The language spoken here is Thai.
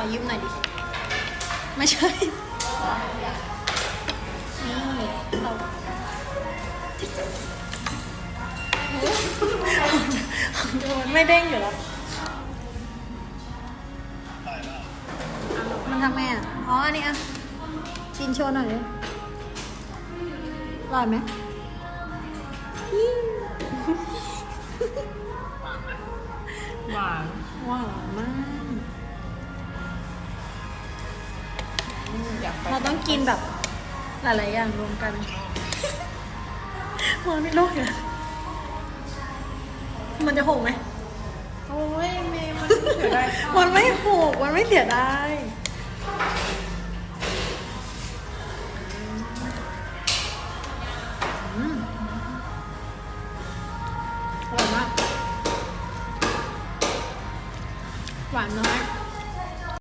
อยืมหน่อยดิ ไม่ใช่ นี่เราโดนไม่เด้งอยู่แล้วมันทำไงอะ อ๋อ อันนี้อะ ชินโชว์หน่อยดิอร่อยไหมหวานหวานมาก เราต้องกินแบบ หลาย ๆ อย่างรวมกันมันไม่ลกเนี่ยมันจะหกไหมโอ้ยเมย์มันเสียด้มันไม่หกมันไม่เสียได้ยอืมอร่อยมากหวานน้อย